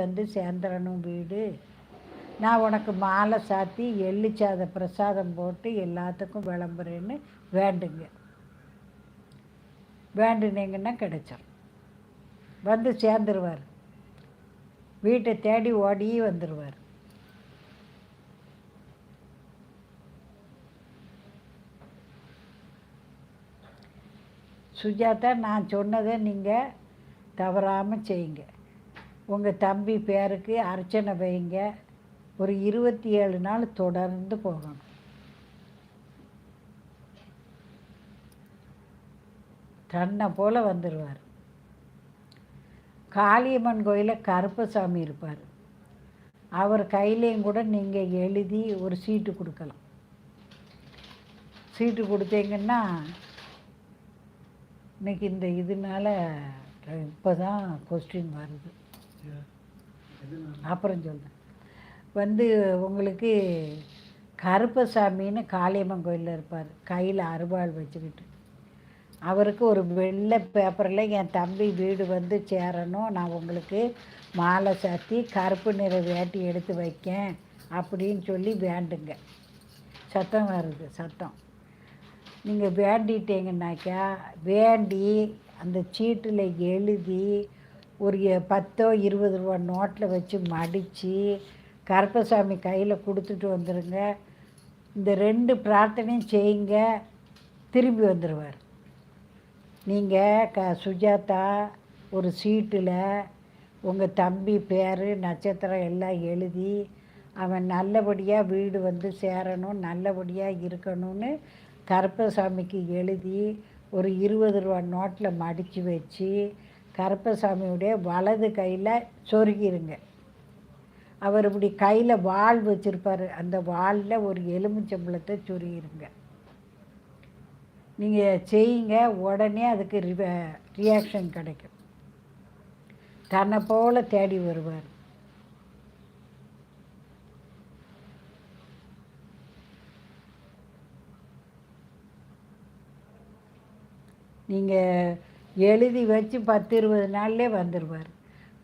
வந்து சேர்ந்துடணும் வீடு. நான் உனக்கு மாலை சாத்தி எள்ளிச்சாத பிரசாதம் போட்டு எல்லாத்துக்கும் விளம்புறேன்னு வேண்டுங்க. வேண்டுனீங்கன்னா கிடைச்சோம் வந்து சேர்ந்துருவார். வீட்டை தேடி ஓடி வந்துடுவார் சுஜாதா நான் சொன்னதை நீங்கள் தவறாமல் செய்யுங்க. உங்கள் தம்பி பேருக்கு அர்ச்சனை வைங்க. ஒரு இருபத்தி ஏழு நாள் தொடர்ந்து போகணும். தன்னை போல் வந்துடுவார் காளியம்மன் கோயிலில் கருப்பசாமி இருப்பார். அவர் கையிலையும் கூட நீங்கள் எழுதி ஒரு சீட்டு கொடுக்கலாம். சீட்டு கொடுத்தீங்கன்னா இன்னைக்கு இந்த இதனால இப்போ தான் கொஸ்டின் வருது. அப்புறம் சொல்கிறேன் வந்து உங்களுக்கு கருப்பசாமின்னு காளியம்மன் கோயிலில் இருப்பார். கையில் அருவாள் வச்சுக்கிட்டு. அவருக்கு ஒரு வெள்ளை பேப்பரில் என் தம்பி வீடு வந்து சேரணும். நான் உங்களுக்கு மாலை சாத்தி கருப்பு நிற வேட்டி எடுத்து வைக்கேன் அப்படின்னு சொல்லி வேண்டுங்க. சத்தம் வருது சத்தம். நீங்கள் வேண்டிட்டீங்கன்னாக்கா வேண்டி அந்த சீட்டில் எழுதி ஒரு பத்தோ இருபது ரூபா நோட்டில் வச்சு மடித்து கருப்பசாமி கையில் கொடுத்துட்டு வந்துடுங்க இந்த ரெண்டு பிரார்த்தனையும் செய்யுங்க. திரும்பி வந்துடுவார் நீங்கள் க சுஜாதா ஒரு சீட்டில் உங்கள் தம்பி பேர் நட்சத்திரம் எல்லாம் எழுதி அவன் நல்லபடியாக வீடு வந்து சேரணும் நல்லபடியாக இருக்கணும்னு கருப்பசாமிக்கு எழுதி ஒரு இருபது ரூபா நோட்டில் மடித்து வச்சு கருப்பசாமியுடைய வலது கையில் சொருகிருங்க. அவர் இப்படி கையில் வாள் வச்சுருப்பார். அந்த வாளில் ஒரு எலுமிச்சம்பழத்தை சொருகிருங்க. நீங்கள் செய்யுங்க. உடனே அதுக்கு ரியாக்ஷன் கிடைக்கும். தன்னை போல் தேடி வருவார். நீங்கள் எழுதி வச்சு பத்து இருபது நாள்லே வந்துடுவார்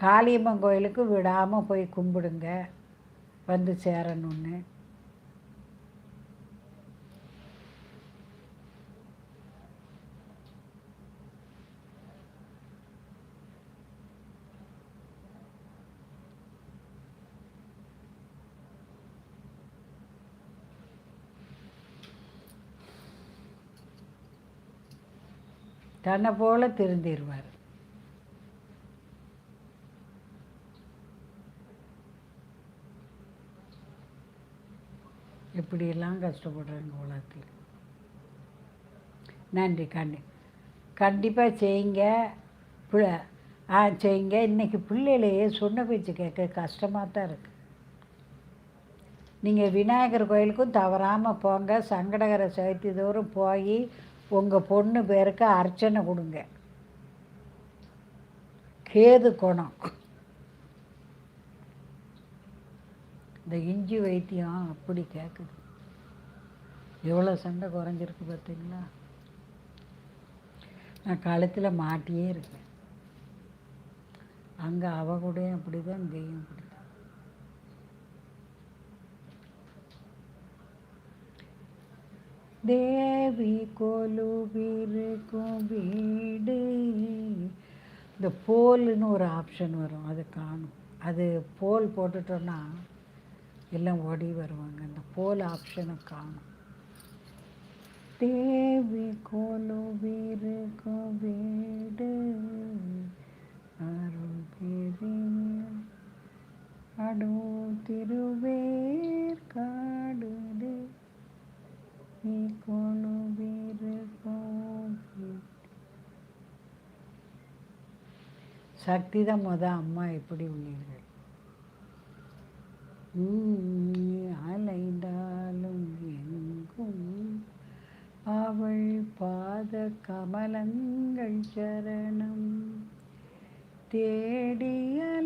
காளியம்மன் கோயிலுக்கு விடாமல் போய் கும்பிடுங்க. வந்து சேரணும்னு. தன்னை போல திருந்திடுவார் இப்படியெல்லாம் கஷ்டப்படுறாங்க உலகத்தில். நன்றி கண்டி கண்டிப்பாக செய்யுங்க பிள்ளை. ஆ செய்யுங்க. இன்றைக்கி பிள்ளைகளையே சொன்ன பேச்சு கேட்க கஷ்டமாக தான் இருக்குது நீங்கள் விநாயகர் கோயிலுக்கும் தவறாமல் போங்க. சங்கடகர சதுர்த்தி தோறும் போய் உங்கள் பொண்ணு பேருக்கு அர்ச்சனை கொடுங்க. கேது குணம். இந்த இஞ்சி வைத்தியம் அப்படி கேட்குது எவ்வளோ சண்டை குறைஞ்சிருக்கு பார்த்தீங்களா? நான் கழுத்தில் மாட்டியே இருக்கேன். அங்கே அவ கூட அப்படி தான் இங்கேயும் அப்படி தேவி கொலுவிருக்கும் வீடு. இந்த போல்னு ஒரு ஆப்ஷன் வரும் அது காணும். அது போல் போட்டுட்டோன்னா எல்லாம் ஓடி வருவாங்க. அந்த போல் ஆப்ஷனை காணும். தேவி கொலுவிருக்கும் வீடு. அருள் பெரிய அடோ திருவேர் காடுதே நீ கொலுவிருக்கும் வீடு சக்தி தான் முத அம்மா எப்படி உள்ளீர்கள் அலைந்தாலும் எங்கும் அவள் பாத கமலங்கள் சரணம். தேடிய